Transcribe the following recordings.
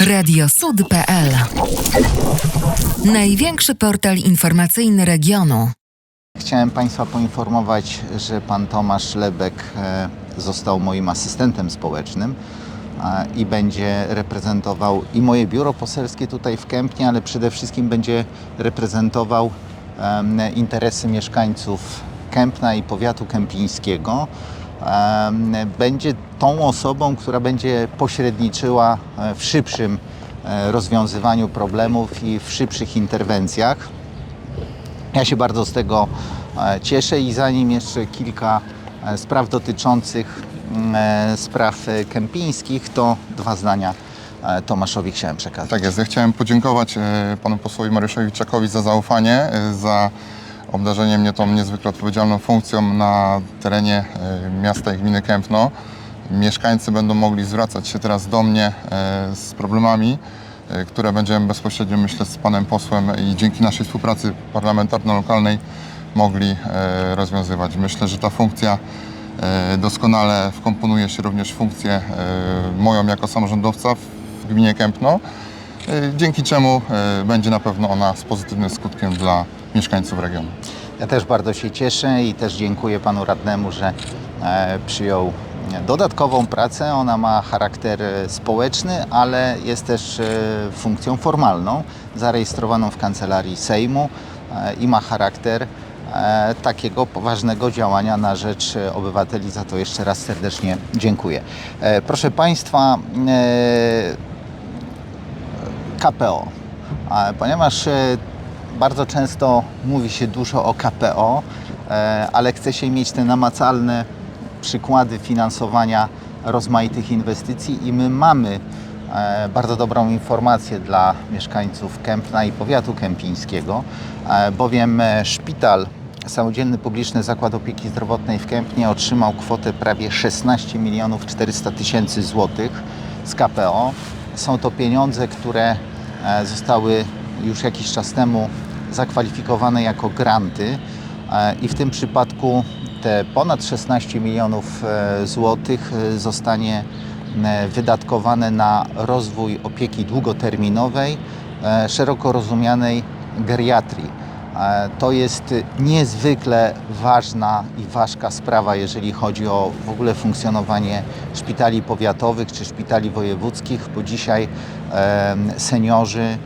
Radiosud.pl Największy portal informacyjny regionu. Chciałem Państwa poinformować, że pan Tomasz Lebek e, został moim asystentem społecznym i będzie reprezentował i moje biuro poselskie tutaj w Kępnie, ale przede wszystkim będzie reprezentował interesy mieszkańców Kępna i powiatu kępińskiego. Będzie tą osobą, która będzie pośredniczyła e, w szybszym e, rozwiązywaniu problemów i w szybszych interwencjach. Ja się bardzo z tego e, cieszę i zanim jeszcze kilka spraw dotyczących mm, spraw kępińskich, to dwa zdania Tomaszowi chciałem przekazać. Tak jest. Ja chciałem podziękować panu posłowi Mariuszowi Czakowi za zaufanie, za obdarzenie mnie tą niezwykle odpowiedzialną funkcją na terenie e, miasta i gminy Kępno. Mieszkańcy będą mogli zwracać się teraz do mnie e, z problemami, e, które będziemy bezpośrednio, myślę, z panem posłem i dzięki naszej współpracy parlamentarno-lokalnej mogli rozwiązywać. Myślę, że ta funkcja doskonale wkomponuje się również w funkcję moją jako samorządowca w gminie Kępno, dzięki czemu będzie na pewno ona z pozytywnym skutkiem dla mieszkańców regionu. Ja też bardzo się cieszę i też dziękuję panu radnemu, że e, przyjął dodatkową pracę. Ona ma charakter e, społeczny, ale jest też e, funkcją formalną, zarejestrowaną w kancelarii Sejmu i ma charakter takiego poważnego działania na rzecz obywateli. Za to jeszcze raz serdecznie dziękuję. Proszę Państwa, KPO. Ponieważ bardzo często mówi się dużo o KPO, e, ale chce się mieć te namacalne przykłady finansowania rozmaitych inwestycji i my mamy e, bardzo dobrą informację dla mieszkańców Kępna i powiatu kępińskiego, e, bowiem szpital Samodzielny Publiczny Zakład Opieki Zdrowotnej w Kępnie otrzymał kwotę prawie 16 milionów 400 tysięcy złotych z KPO. Są to pieniądze, które zostały już jakiś czas temu zakwalifikowane jako granty e, i w tym przypadku te ponad 16 milionów e, złotych e, zostanie wydatkowane na rozwój opieki długoterminowej, szeroko rozumianej geriatrii. To jest niezwykle ważna i ważka sprawa, jeżeli chodzi o w ogóle funkcjonowanie szpitali powiatowych czy szpitali wojewódzkich, bo dzisiaj seniorzy,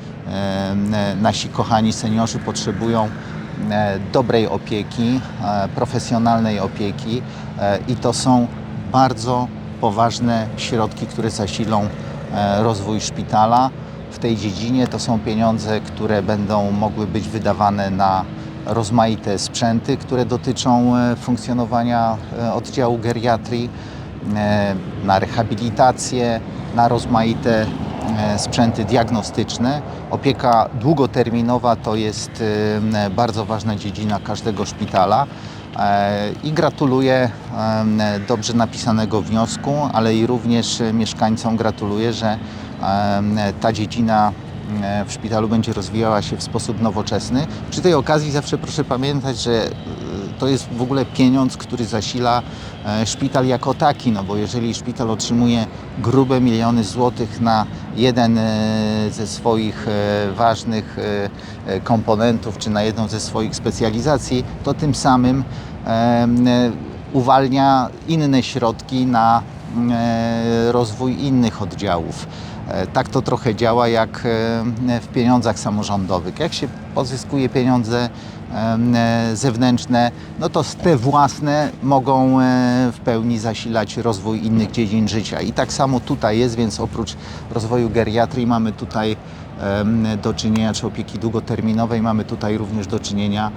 nasi kochani seniorzy potrzebują e, dobrej opieki, e, profesjonalnej opieki e, i to są bardzo poważne środki, które zasilą e, rozwój szpitala w tej dziedzinie. To są pieniądze, które będą mogły być wydawane na rozmaite sprzęty, które dotyczą e, funkcjonowania e, oddziału geriatrii, e, na rehabilitację, na rozmaite e, sprzęty diagnostyczne. Opieka długoterminowa to jest e, bardzo ważna dziedzina każdego szpitala. E, I gratuluję dobrze napisanego wniosku, ale i również e, mieszkańcom gratuluję, że ta dziedzina e, w szpitalu będzie rozwijała się w sposób nowoczesny. Przy tej okazji zawsze proszę pamiętać, że e, to jest w ogóle pieniądz, który zasila e, szpital jako taki, no bo jeżeli szpital otrzymuje grube miliony złotych na jeden e, ze swoich e, ważnych komponentów, czy na jedną ze swoich specjalizacji, to tym samym uwalnia inne środki na rozwój innych oddziałów. E, Tak to trochę działa jak e, w pieniądzach samorządowych. Jak się pozyskuje pieniądze e, zewnętrzne, no to te własne mogą e, w pełni zasilać rozwój innych dziedzin życia. I tak samo tutaj jest, więc oprócz rozwoju geriatrii mamy tutaj do czynienia, czy opieki długoterminowej, mamy tutaj również do czynienia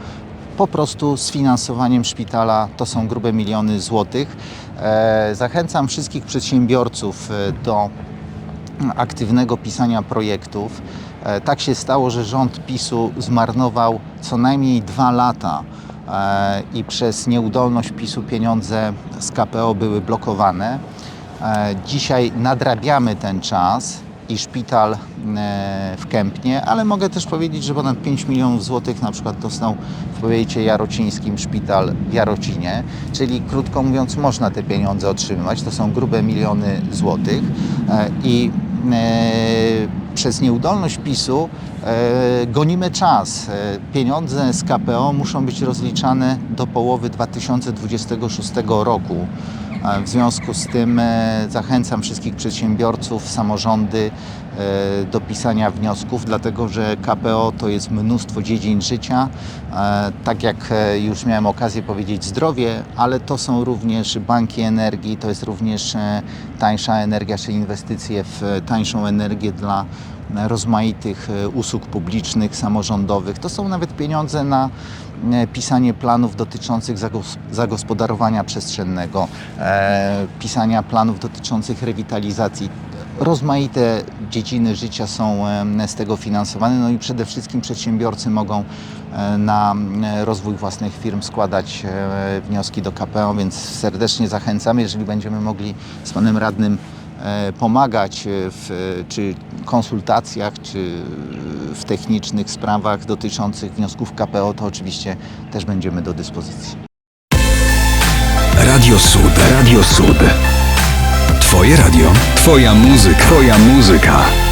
po prostu z finansowaniem szpitala to są grube miliony złotych. E, Zachęcam wszystkich przedsiębiorców e, do aktywnego pisania projektów. E, Tak się stało, że rząd PiSu zmarnował co najmniej dwa lata i przez nieudolność PiSu pieniądze z KPO były blokowane. Dzisiaj nadrabiamy ten czas i szpital e, w Kępnie, ale mogę też powiedzieć, że ponad 5 milionów złotych na przykład dostał w powiecie jarocińskim szpital w Jarocinie, czyli krótko mówiąc można te pieniądze otrzymywać, to są grube miliony złotych. E, i przez nieudolność PiSu e, gonimy czas. E, Pieniądze z KPO muszą być rozliczane do połowy 2026 roku. E, W związku z tym e, zachęcam wszystkich przedsiębiorców, samorządy e, do pisania wniosków, dlatego że KPO to jest mnóstwo dziedzin życia. E, Tak jak e, już miałem okazję powiedzieć, zdrowie, ale to są również banki energii, to jest również e, tańsza energia, czy inwestycje w e, tańszą energię dla e, rozmaitych e, usług publicznych, samorządowych. To są nawet pieniądze na e, pisanie planów dotyczących zagos- zagospodarowania przestrzennego, e, pisania planów dotyczących rewitalizacji. Rozmaite dziedziny życia są z tego finansowane, no i przede wszystkim przedsiębiorcy mogą na rozwój własnych firm składać wnioski do KPO, więc serdecznie zachęcamy, jeżeli będziemy mogli z panem radnym pomagać e, w czy konsultacjach, czy w technicznych sprawach dotyczących wniosków KPO, to oczywiście też będziemy do dyspozycji. Radio Sud. Radio Sud. Twoje radio. Twoja muzyka. Twoja muzyka.